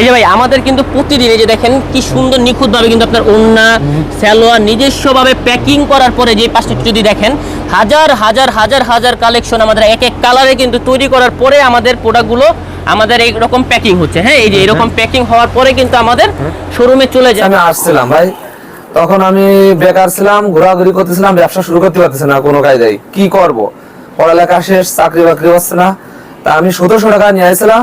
এই যে ভাই আমাদের কিন্তু প্রতিদিন এই যে দেখেন কি সুন্দর নিখুঁত ভাবে কিন্তু আপনার ওন্না সালোয়ার নিজস্ব ভাবে প্যাকিং করার পরে যে পাশটা যদি দেখেন হাজার হাজার হাজার হাজার কালেকশন আমাদের এক এক কালারে কিন্তু তৈরি করার পরে আমাদের প্রোডাক্টগুলো আমাদের এইরকম প্যাকিং হচ্ছে। হ্যাঁ এই যে এরকম প্যাকিং হওয়ার পরে কিন্তু আমাদের শোরুমে চলে যায়। আমি আসছিলাম ভাই তখন আমি বেকার ছিলাম ঘোরাঘুরি করতেছিলাম ব্যবসা শুরু করতে পারতেছি না কোনো কায়দায়। কি করব? পড়ালেখা শেষ চাকরি বাকরি হচ্ছে না। তা আমি সতেরোশো টাকা নিয়ে আসছিলাম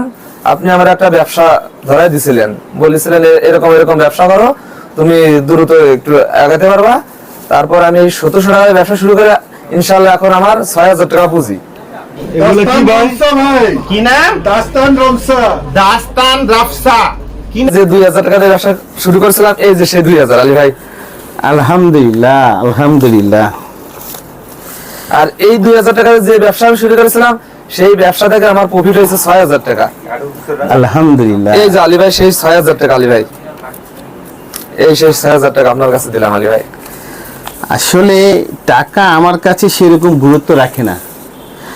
আপনি আমার একটা ব্যবসা ধরাই দিছিলেন। বলেছিলেন এরকম এরকম ব্যবসা করো তুমি দ্রুত একটু আগাতে পারবা। তারপর আমি সতেরোশো টাকায় ব্যবসা শুরু করে ইনশাল্লাহ এখন আমার ছয় হাজার টাকা পুঁজি। কি ভাই রমসা ভাই। কি নাম? দাস্তান রমসা। দাস্তান রাফসা যে দুই হাজার টাকা দিয়ে ব্যবসা শুরু করেছিলাম এই যে সেই দুই হাজার আলী ভাই। আলহামদুলিল্লাহ আলহামদুলিল্লাহ। আর এই দুই হাজার টাকা যে ব্যবসা আমি শুরু করেছিলাম সেই ব্যবসা থেকে আমার প্রফিট হয়েছে ছয় হাজার টাকা। আলহামদুলিল্লাহ। এই যে আলী ভাই সেই ছয় হাজার টাকা আলী ভাই। এই সেই ছয় হাজার টাকা আপনার কাছে দিলাম আলী ভাই। আসলে টাকা আমার কাছে সেরকম গুরুত্ব রাখে না।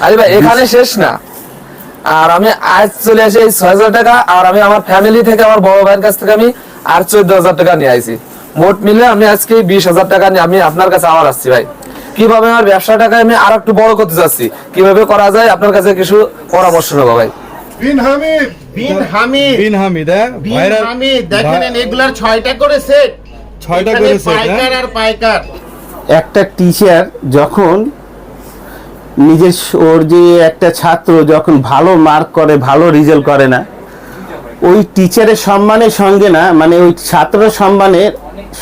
আলী ভাই এখানে শেষ না। আর আমি আজ চলে আসি এই ছয় হাজার টাকা আর আমি আমার ফ্যামিলি থেকে আমার বড় ভাইয়ের কাছ থেকে আমি আর চোদ্দ হাজার টাকা নিয়ে আইছি। মোট মিলে আমি আজকে বিশ হাজার টাকা নিয়ে আমি আপনার কাছে আবার আসছি ভাই। কীভাবে আমার ব্যবসাটাকে আমি আর একটু বড় করতে চাচ্ছি? কীভাবে করা যায়? আপনার কাছে কিছু পরামর্শ নেব ভাই। বিন হামিদ বিন হামিদ। বিন হামিদ হ্যাঁ? বিন হামিদ দেখেন এগুলার ছয়টা করে সেট। ছয়টা করে set, হ্যাঁ? পাইকার আর পাইকার। একটা টিচার যখন নিজের ওর যে একটা ছাত্র যখন ভালো মার্ক করে ভালো রেজাল্ট করে না ওই টিচারের সম্মানের সঙ্গে না মানে ওই ছাত্রের সম্মানের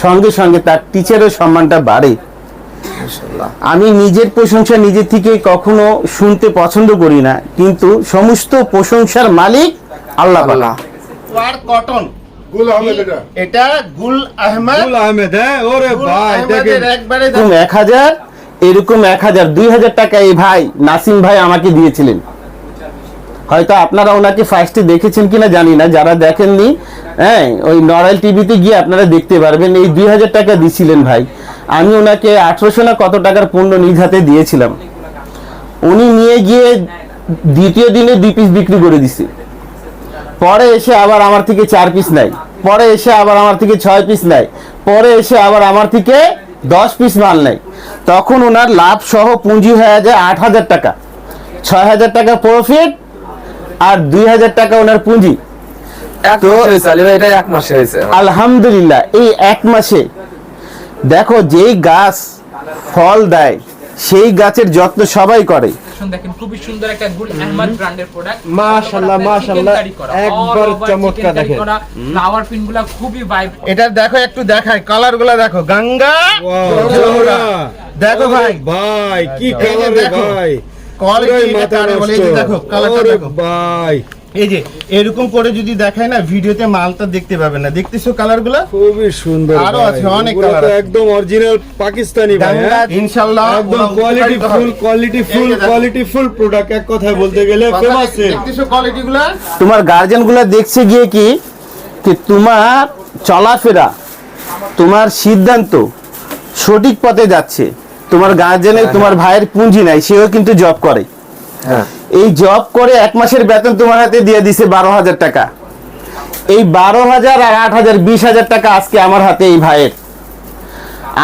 সঙ্গে সঙ্গে তার টিচারের সম্মানটা বাড়ে। আমি নিজের প্রশংসা নিজে থেকে কখনো শুনতে পছন্দ করি না কিন্তু সমস্ত প্রশংসার মালিক আল্লাহ আল্লাহ। কটন। এটা। এটা গুল আহমেদ? গুল আহমেদ হ্যাঁ ওরে ভাই দেখেন। এরকম এক হাজার এরকম এক হাজার দুই হাজার টাকা এই ভাই নাসিম ভাই আমাকে দিয়েছিলেন। হয়তো আপনারা ওনাকে ফার্স্টে দেখেছেন কিনা জানি না যারা দেখেননি হ্যাঁ ওই নড়াইল টিভিতে গিয়ে আপনারা দেখতে পারবেন এই দুই হাজার টাকা দিছিলেন ভাই। আমি ওনাকে আঠারোশো না কত টাকার পণ্য নিজ হাতে দিয়েছিলাম। উনি নিয়ে গিয়ে দ্বিতীয় দিনে দুই পিস বিক্রি করে দিছে। পরে এসে আবার আমার থেকে চার পিস নেয়। পরে এসে আবার আমার থেকে ছয় পিস নেয়। পরে এসে আবার আমার থেকে দশ পিস মাল নেয়। তখন ওনার লাভ সহ পুঁজি হয়ে যায় আট হাজার টাকা। ছয় হাজার টাকা প্রফিট আর দুই হাজার টাকা ওনার পুঁজি। আলহামদুলিল্লাহ এই এক মাসে দেখো যেই গাছ ফল দেয় সেই গাছের যত্ন সবাই করে। কালেকশন দেখেন খুবই সুন্দর একটা গুল আহমদ ব্র্যান্ডের প্রোডাক্ট মাশাআল্লাহ, মাশাআল্লাহ, একবার চমৎকার দেখেন। ফ্লাওয়ার প্রিন্ট খুবই ভাইব এটা দেখো একটু দেখাই। কালারগুলা দেখো। গঙ্গা দেখো ভাই। ভাই কি কালার দেখো। ভাই। কোয়ালিটি বলে কালারটা দেখো। ভাই। এই যে এরকম করে যদি দেখায় না ভিডিওতে মালটা দেখতে পাবেন না। দেখতেছো কালারগুলা? খুবই সুন্দর আরও আছে, অনেক কালার একদম অরিজিনাল পাকিস্তানি হ্যাঁ? ইনশাআল্লাহ একদম quality full. Quality full. Quality full product এক কথায় বলতে গেলে ফেমাস দেখতেছো কোয়ালিটি গুলা? তোমার গার্জেনগুলা দেখছে গিয়ে কি? কি তোমার চলাফেরা তোমার সিদ্ধান্ত সঠিক পথে যাচ্ছে। তোমার গার্জেনের তোমার ভাইয়ের পুঁজি নাই সেও কিন্তু জব করে। হ্যাঁ। এই জব করে এক মাসের বেতন তোমার হাতে দিয়ে দিছে বারো হাজার টাকা। এই বারো হাজার আর আট হাজার, বিশ হাজার টাকা আজকে আমার হাতে এই ভাইয়ের।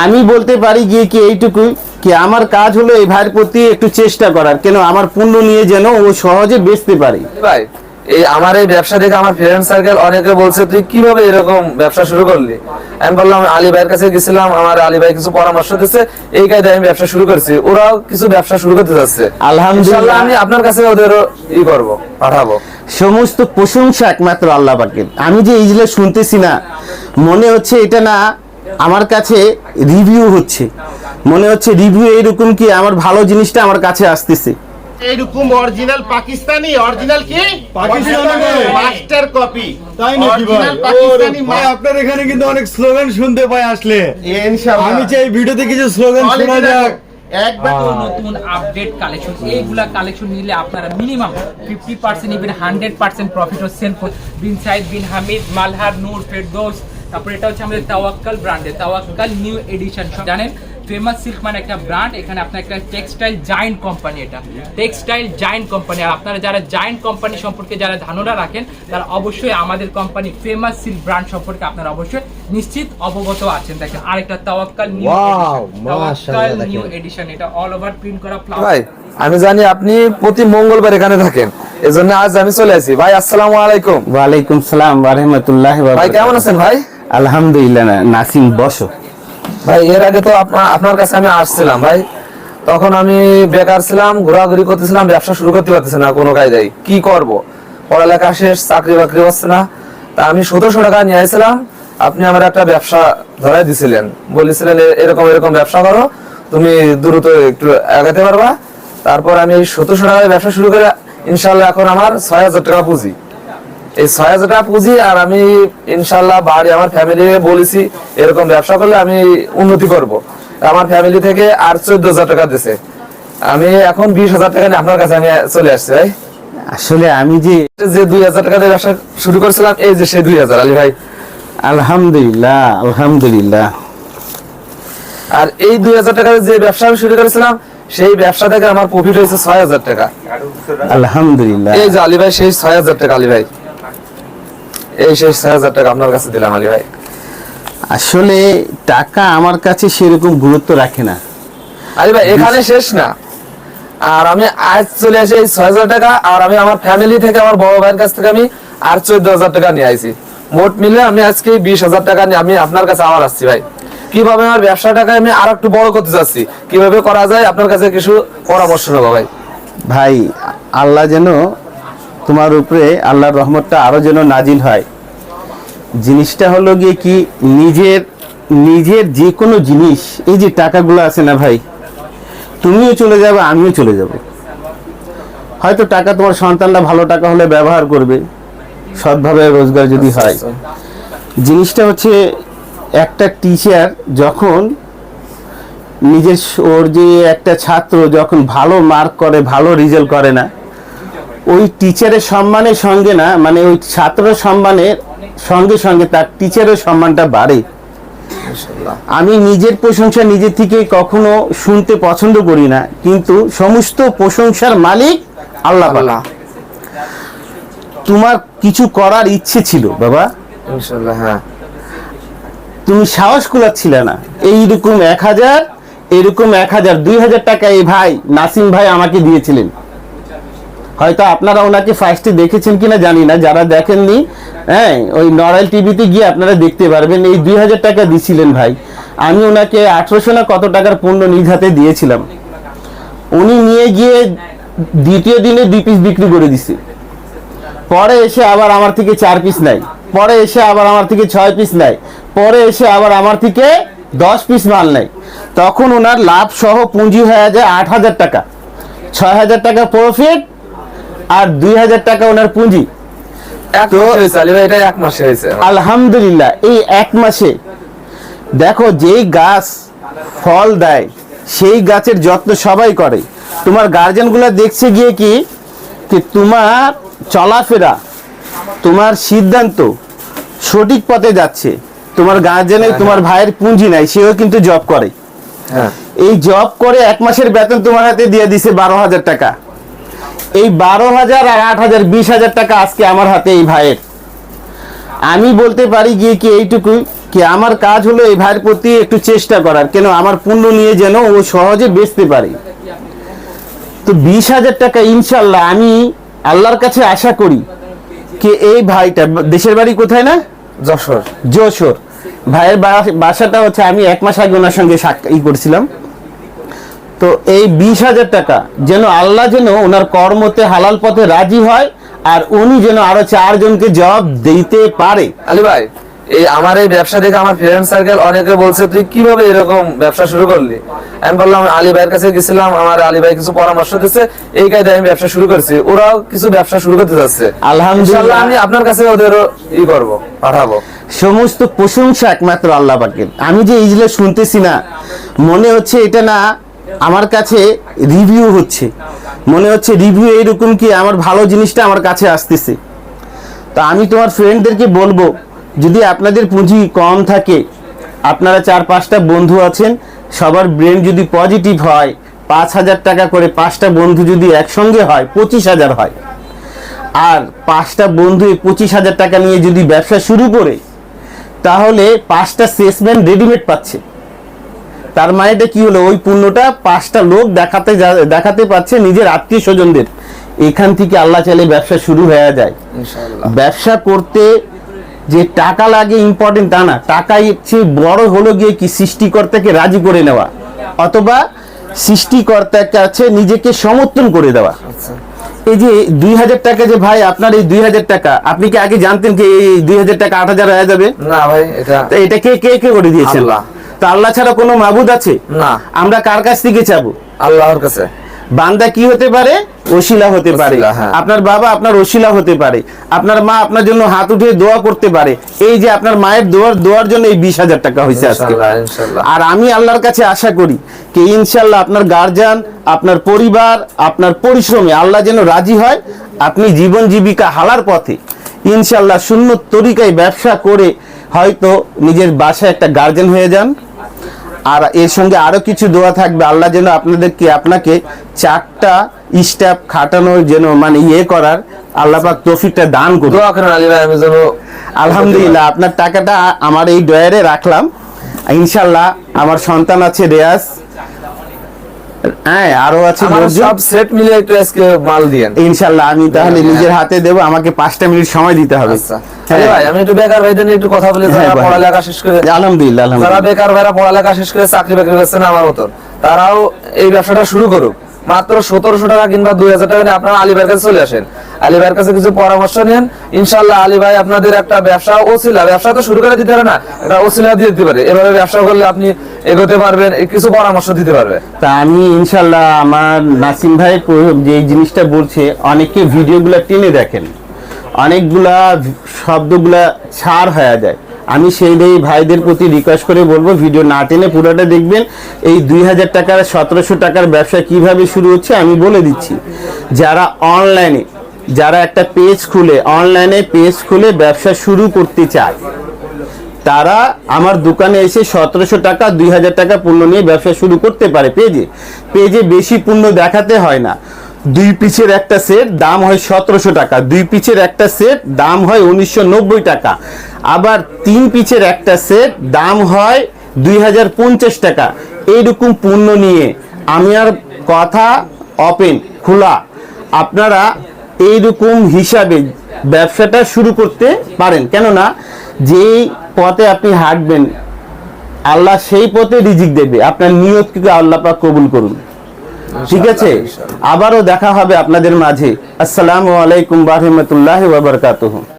আমি বলতে পারি গিয়ে কি এইটুকুই কি আমার কাজ হলো এই ভাইয়ের প্রতি একটু চেষ্টা করার, কেন আমার পুণ্য নিয়ে যেন ও সহজে বেচতে পারে। ভাই এই আমার এই ব্যবসা দেখে আমার ফ্রেন্ড সার্কেল অনেকে বলছে তুই কীভাবে এরকম ব্যবসা শুরু করলি? আমি বললাম আলী ভাইয়ের কাছে গেছিলাম আমার আলী ভাই কিছু পরামর্শ দিচ্ছে এই কাজে আমি ব্যবসা শুরু করছি। ওরাও কিছু ব্যবসা শুরু করতে যাচ্ছে। আলহামদুলিল্লাহ। আমি আপনার কাছে ওদেরও ই করব পাঠাবো। সমস্ত প্রশংসা একমাত্র আল্লাহ পাকের। আমি যে এইগুলো শুনতেছি না মনে হচ্ছে এটা না আমার কাছে রিভিউ হচ্ছে। মনে হচ্ছে রিভিউ এইরকম কি আমার ভালো জিনিসটা আমার কাছে আসতেছে। এইরকম অরিজিনাল পাকিস্তানি অরিজিনাল কি? পাকিস্তানি। মাস্টার কপি তাই নাকি ভাই? পাকিস্তানি ভাই আপনার এখানে কিন্তু অনেক স্লোগান শুনতে পাই আসলে। ইনশাআল্লাহ। আমি চাই ভিডিওতে কিছু স্লোগান শোনা যাক। দেখো। একবার নতুন আপডেট কালেকশন এইগুলা কালেকশন নিলে আপনারা minimum fifty percent even hundred percent profit হচ্ছেন বিন সাইদ বিন হামিদ মালহার নূর ফেরদৌস। তারপরে এটা হচ্ছে আমাদের তাওয়াক্কাল ব্র্যান্ডের তাওয়াক্কাল নিউ এডিশন জানেন? ফেমাস সিল্ক মানে একটা ব্র্যান্ড এখানে আপনার একটা টেক্সটাইল জায়েন্ট কোম্পানি এটা। টেক্সটাইল জায়েন্ট কোম্পানি আর আপনারা যারা জায়েন্ট কোম্পানি সম্পর্কে যারা ধারণা রাখেন তারা অবশ্যই আমাদের কোম্পানি ফেমাস সিল্ক ব্র্যান্ড সম্পর্কে আপনারা অবশ্যই নিশ্চিত অবগত আছেন। দেখেন আরেকটা তাওয়াক্কাল নিউ তাওয়াক্কাল মাশাআল্লাহ নিউ এডিশন এটা অল ওভার প্রিন্ট করা ভাই ফ্লাওয়ার আমি জানি আপনি প্রতি মঙ্গলবার এখানে থাকেন। এজন্য আজ আমি চলে আসি। ভাই আসসালামু আলাইকুম। ওয়ালাইকুম সালাম রহমতুল্লাহ ভাই কেমন আছেন ভাই? আলহামদুলিল্লাহ নাসিম বসো। ভাই, এর আগে তো আপনার আপনার কাছে আমি আসছিলাম, ভাই। তখন আমি বেকার ছিলাম, ঘোরাঘুরি করতেছিলাম, ব্যবসা শুরু করতে পারতেছি না কোনো কায়দায়। কি করব? পড়ালেখা শেষ, চাকরি বাকরি হচ্ছে না। তা আমি সতেরোশো টাকা নিয়ে আসছিলাম আপনি আমার একটা ব্যবসা ধরাই দিছিলেন। বলেছিলেন এরকম এরকম ব্যবসা করো, তুমি দ্রুত একটু আগাতে পারবা। তারপর আমি এই সতেরোশো টাকায় ব্যবসা শুরু করে ইনশাল্লাহ এখন আমার ছয় হাজার টাকা পুঁজি। এই ছয় হাজার টাকা পুঁজি আর আমি ইনশাল্লাহ বাড়ি আমার ফ্যামিলি বলেছি এরকম ব্যবসা করলে আমি উন্নতি করব। আমার ফ্যামিলি থেকে আর চোদ্দ হাজার টাকা দিছে। আমি এখন বিশ হাজার টাকা নিয়ে আপনার কাছে আমি চলে আসছি ভাই। আসলে আমি যে যে দুই হাজার টাকা দিয়ে ব্যবসা শুরু করেছিলাম এই যে সেই দুই হাজার আলী ভাই। আলহামদুলিল্লাহ আলহামদুলিল্লাহ। আর এই দুই হাজার টাকা যে ব্যবসা আমি শুরু করেছিলাম সেই ব্যবসা থেকে আমার প্রফিট হয়েছে ছয় হাজার টাকা। আলহামদুলিল্লাহ। এই যে আলী ভাই সেই ছয় হাজার টাকা আলী ভাই। এই ছয় হাজার টাকা আপনার কাছে দিলাম আলী ভাই। আসলে টাকা আমার কাছে সেরকম গুরুত্ব রাখে না। আরে ভাই এখানে শেষ না। আর আমি আজ চলে আসি এই ছয় হাজার টাকা আর আমি আমার ফ্যামিলি থেকে আমার বড় ভাইয়ের কাছ থেকে আমি আর চোদ্দ হাজার টাকা নিয়ে আইছি। মোট মিলে আমি আজকে বিশ হাজার টাকা নিয়ে আমি আপনার কাছে আবার আসছি ভাই। কীভাবে আমার ব্যবসাটাকে আমি আর একটু বড় করতে চাচ্ছি? কীভাবে করা যায়? আপনার কাছে কিছু পরামর্শ নেব ভাই। ভাই আল্লাহ যেন তোমার উপরে আল্লাহর রহমতটা আরও যেন নাজিল হয়। জিনিসটা হলো গিয়ে কি নিজের নিজের যে কোনো জিনিস এই যে টাকাগুলো আছে না ভাই তুমিও চলে যাবে আমিও চলে যাব। হয়তো টাকা তোমার সন্তানরা ভালো টাকা হলে ব্যবহার করবে সৎভাবে রোজগার যদি হয়। জিনিসটা হচ্ছে একটা টিচার যখন নিজের ওর যে একটা ছাত্র যখন ভালো মার্ক করে ভালো রেজাল্ট করে না ওই টিচারের সম্মানের সঙ্গে না মানে ওই ছাত্র সম্মানের সঙ্গে সঙ্গে তার টিচারের সম্মানটা বাড়ে। আমি নিজের প্রশংসা নিজে থেকে কখনো শুনতে পছন্দ করি না কিন্তু সমস্ত প্রশংসার মালিক আল্লাহ আল্লাহ। তোমার কিছু করার ইচ্ছে ছিল বাবা। হ্যাঁ। তুমি সাহস কুলাচ্ছিলে না। এইরকম এক হাজার এরকম এক হাজার দুই হাজার টাকা এই ভাই নাসিম ভাই আমাকে দিয়েছিলেন। হয়তো আপনারা ওনাকে ফার্স্টে দেখেছেন কিনা জানি না, যারা দেখেননি হ্যাঁ ওই নড়াইল টিভিতে গিয়ে আপনারা দেখতে পারবেন। এই দুই হাজার টাকা দিছিলেন ভাই। আমি ওনাকে আঠারোশো না কত টাকার পণ্য নিজ হাতে দিয়েছিলাম। উনি নিয়ে গিয়ে দ্বিতীয় দিনে দুই পিস বিক্রি করে দিছে। পরে এসে আবার আমার থেকে চার পিস নাই পরে এসে আবার আমার থেকে ছয় পিস নাই পরে এসে আবার আমার থেকে দশ পিস মাল নেয়। তখন ওনার লাভ সহ পুঁজি হয়ে যায় আট হাজার টাকা। ছয় হাজার টাকা প্রফিট আর দুই হাজার টাকা ওনার পুঁজি। তো- এটা এক মাসে হয়েছে। আলহামদুলিল্লাহ এই এক মাসে। দেখো যেই গাছ ফল দেয় সেই গাছের যত্ন সবাই করে। তোমার গার্জেনগুলো দেখছে গিয়ে কি? কি তোমার চলাফেরা তোমার সিদ্ধান্ত সঠিক পথে যাচ্ছে। তোমার গার্জেনের তোমার ভাইয়ের পুঁজি নাই সেও কিন্তু জব করে। হ্যাঁ। এই জব করে এক মাসের বেতন তোমার হাতে দিয়ে দিছে বারো হাজার টাকা। এই বারো হাজার আর আট হাজার বিশ হাজার টাকা আজকে আমার হাতে এই ভাইয়ের। আমি বলতে পারি গিয়ে কি এইটুকু কি আমার কাজ হলো এই ভাইয়ের প্রতি একটু চেষ্টা করার কেন আমার পুণ্য নিয়ে যেন ও সহজে বেচতে পারে। তো বিশ হাজার টাকা ইনশাল্লাহ আমি আল্লাহর কাছে আশা করি কি এই ভাইটা দেশের বাড়ি কোথায় না? যশোর। যশোর। ভাইয়ের বাসাটা হচ্ছে আমি এক মাস আগে ওনার সঙ্গে ই করছিলাম। তো এই বিশ হাজার টাকা যেন আল্লাহ যেন ওনার কর্মতে হালাল পথে রাজি হয় আর উনি যেন আরও চারজনকে জবাব দিতে পারে। আলী ভাই এই আমার এই ব্যবসা দেখে আমার ফ্রেন্ড সার্কেল অনেকে বলছে তুই কীভাবে এরকম ব্যবসা শুরু করলি? আমি বললাম আলী ভাইয়ের কাছে গেছিলাম আমার আলী ভাই কিছু পরামর্শ দিচ্ছে এই কাজে আমি ব্যবসা শুরু করছি ওরাও কিছু ব্যবসা শুরু করতে যাচ্ছে। আলহামদুলিল্লাহ। আমি আপনার কাছে ওদেরও ই করব পাঠাবো। সমস্ত প্রশংসা একমাত্র আল্লাহ পাকের। আমি যে এইগুলো শুনতেছি না মনে হচ্ছে এটা না আমার কাছে রিভিউ হচ্ছে। মনে হচ্ছে রিভিউ এইরকম কি আমার ভালো জিনিসটা আমার কাছে আসতেছে। তো আমি তোমার ফ্রেন্ডদেরকে বলব, যদি আপনাদের পুঁজি কম থাকে, আপনারা চার পাঁচটা বন্ধু আছেন, সবার ব্রেন যদি পজিটিভ হয়, পাঁচ হাজার টাকা করে পাঁচটা বন্ধু যদি একসঙ্গে হয়, পঁচিশ হাজার হয়। আর পাঁচটা বন্ধু এই পঁচিশ হাজার টাকা নিয়ে যদি ব্যবসা শুরু করে, তাহলে পাঁচটা সেসম্যান রেডিমেড পাচ্ছে। তার মানেটা কি হলো? ওই পণ্যটা পাঁচটা লোক দেখাতে দেখাতে পাচ্ছে নিজের আত্মীয় স্বজনদের। এখান থেকে আল্লাহ চাইলে ব্যবসা শুরু হয়ে যায়। ব্যবসা করতে যে টাকা লাগে ইম্পর্টেন্ট তা না। টাকাই চেয়ে বড় হলো গিয়ে কি সৃষ্টিকর্তাকে রাজি করে নেওয়া অথবা সৃষ্টিকর্তার কাছে নিজেকে সমর্থন করে দেওয়া। এই যে দুই হাজার টাকা যে ভাই আপনার এই দুই হাজার টাকা আপনি কি আগে জানতেন কি এই দুই হাজার টাকা আট হাজার হয়ে যাবে? না ভাই এটা এটা কে কে কে করে দিয়েছেন। তা আল্লাহ ছাড়া কোনো মাবুদ আছে? না। আমরা কার কাছ থেকে চাবো? আল্লাহর কাছে। বান্দা কি হতে পারে? ওশিলা হতে পারে। হ্যাঁ। আপনার বাবা আপনার ওশিলা হতে পারে। আপনার মা আপনার জন্য হাত উঠিয়ে দোয়া করতে পারে। এই যে আপনার মায়ের দোয়ার দোয়ার জন্য এই বিশ হাজার টাকা হয়েছে আজকে। আর আমি আল্লাহর কাছে আশা করি কি ইনশাল্লাহ আপনার গার্জিয়ান আপনার পরিবার আপনার পরিশ্রমে আল্লাহ যেন রাজি হয় আপনি জীবন জীবিকা হালার পথে ইনশাল্লাহ শূন্য তরিকায় ব্যবসা করে হয়তো নিজের বাসায় একটা গার্জেন হয়ে যান। আর এর সঙ্গে আরও কিছু দোয়া থাকবে। আল্লাহ যেন আপনাদেরকে আপনাকে চারটা স্টাফ খাটানোর যেন মানে ইয়ে করার আল্লাহ পাক তৌফিকটা দান করুন। আলহামদুলিল্লাহ আপনার টাকাটা আমার এই ডয়ারে রাখলাম। ইনশাল্লাহ আমার সন্তান আছে রেয়াজ। হ্যাঁ আরও আছে সব সেট মিলে একটু আজকে মাল দিয়েন ইনশাল্লাহ আমি তাহলে হ্যাঁ। নিজের হাতে দেবো আমাকে পাঁচটা মিনিট সময় দিতে হবে। আচ্ছা। হ্যাঁ। ভাই আমি একটু বেকার ভাইদের নিয়ে একটু কথা বলি যারা পড়ালেখা শেষ করে আলহামদুলিল্লাহ যারা আলহামদুলিল্লাহ বেকার ভাইরা পড়ালেখা শেষ করে চাকরি বাকরি আমার মতন তারাও এই ব্যবসাটা শুরু করুক। মাত্র সতেরোশো টাকা কিংবা দুই হাজার টাকা আপনার আপনারা আলী ভাইয়ের কাছে চলে আসেন। আলী ভাইয়ের কাছে কিছু পরামর্শ নেন। ইনশাল্লাহ আলী ভাই আপনাদের একটা ব্যবসা ওসিলা, ব্যবসা তো শুরু করে দিতে পারে না, একটা ওসিলা দিয়ে দিতে পারে। এভাবে ব্যবসা করলে আপনি এগোতে পারবেন এই কিছু পরামর্শ দিতে পারবে। তা আমি ইনশাল্লাহ আমার নাসিম ভাই যে জিনিসটা বলছে, অনেকে ভিডিওগুলো টেনে দেখেন। অনেকগুলা শব্দগুলা ছাড় হয়ে যায়। আমি সেই ভাই ভাইদের প্রতি রিকোয়েস্ট করে বলব, ভিডিও না টেনে পুরোটা দেখবেন। এই দুই হাজার টাকার, সতেরোশো টাকার ব্যবসা কীভাবে শুরু হচ্ছে আমি বলে দিচ্ছি। যারা অনলাইনে যারা একটা পেজ খুলে অনলাইনে পেজ খুলে ব্যবসা শুরু করতে চায়, তারা আমার দোকানে এসে সতেরোশো টাকা, দুই হাজার টাকা পণ্য নিয়ে ব্যবসা শুরু করতে পারে পেজে পেজে বেশি পণ্য দেখাতে হয় না। দুই পিচের একটা সেট দাম হয় সতেরোশো টাকা, দুই পিচের একটা সেট দাম হয় উনিশশো নব্বই টাকা। আবার তিন পিচের একটা সেট দাম হয় দুই হাজার পঞ্চাশ টাকা। এইরকম পণ্য নিয়ে আমি আর কথা ওপেন খোলা। আপনারা এইরকম হিসাবে ব্যবসাটা শুরু করতে পারেন। কেননা যেই পথে আপনি হাঁটবেন আল্লাহ সেই পথে রিজিক দেবে। আপনার নিয়তকে আল্লাহ পাক কবুল করুন। ঠিক আছে? আবারও দেখা হবে আপনাদের মাঝে। আসসালামু আলাইকুম বারহমতুল্লাহ ওয়া বারাকাতুহু।